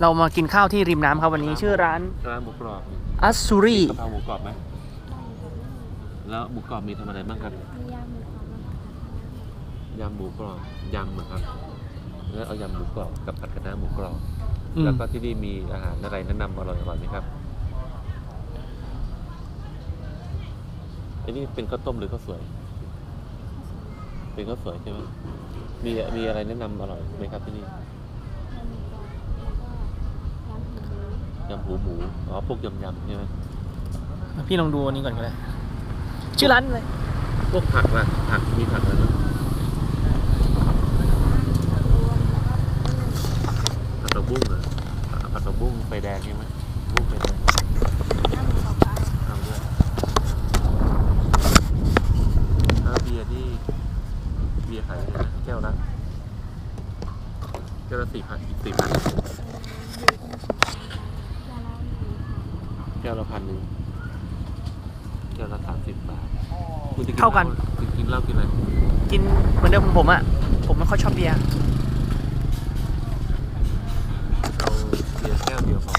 เรามากินข้าวที่ริมน้ำครับวันนี้ชื่อร้านร้านหมูกรอบอัสซูรีกะเพราหมูกรอบไหมแล้วหมูกรอบมีทำอะไรบ้างครับมียำหมูกรอบกับผัดยำหมูกรอบยำเหรอครับแล้วเอายำหมูกรอบกับผัดคะน้าหมูกรอบอืมแล้วก็ที่นี่มีอาหารอะไรแนะนำอร่อยอร่อยไหมครับอันนี้เป็นข้าวต้มหรือข้าวสวย เป็นข้าวสวยใช่ไหมมีมีอะไรแนะนำอร่อยไหมครับที่นี่ ยำหมูหมูยำหูหมู อ๋อ พวกยำยำใช่ไหมพี่ลองดูอันนี้ก่อนก็ได้ชื่อร้านอะไรพวกผักล่ะ ผักมีผักอะไรไหมผัดผักบุ้งเหรอผัดผักบุ้งไฟแดงใช่ไหมบุ้งไฟแดงยำหมูกรอบกับเอาด้วยถ้าเบียร์นี่ เบียร์ขายยังไงนะแก้วละแก้วละสี่พันสี่พันยาลาหมู แก้วละพันหนึ่งแก้วละสามสิบบาทคุณจะเข้ากันหล้คุณกินเหล้ากินอะไรกินเหมือนเดิมของผมอะผมไม่ค่อยชอบเบียร์เอาเบียร์แก้วเดียวพอ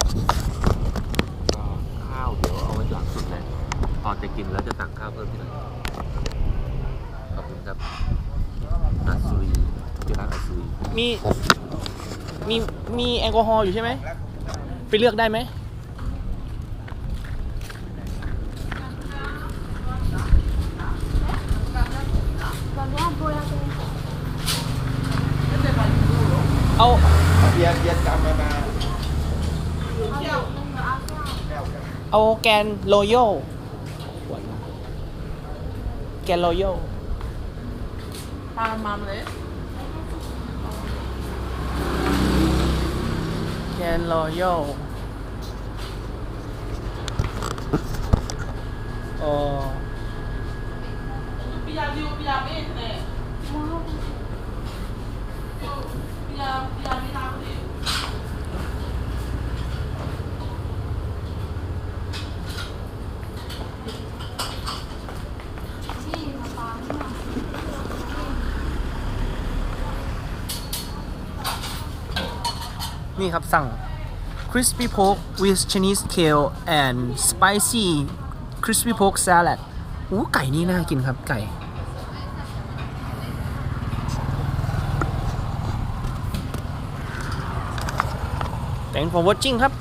ก็ข้าวเดี๋ยวเอาไว้หลังสุดเลยตอนจะกินแล้วจะสั่งข้าวเพิ่มทีหลังขอบคุณครับอัสซูรีที่ร้านอัสซูรีมีมีมีแอลกอฮอล์อยู่ใช่ไหมไปเลือกได้ไหม ตอนนี้โบราณเป็น เอาเบียร์เบียร์จำมามาเอาอย่างหนึ่งเหรอเอาแก้วเอาแกนโรโยแกนโรโยตามมาเลย แกนโรโยโอ้ พี่ยาดิวพี่ยาไม่เนี่ย ว้าว พี่ยาพี่ยาไม่ทำดิ ที่มาปาเนี่ย นี่ครับสั่ง crispy pork with Chinese kale and spicy crispy pork salad อู้ไก่นี่น่ากินครับไก่ Thanks for watching ครับ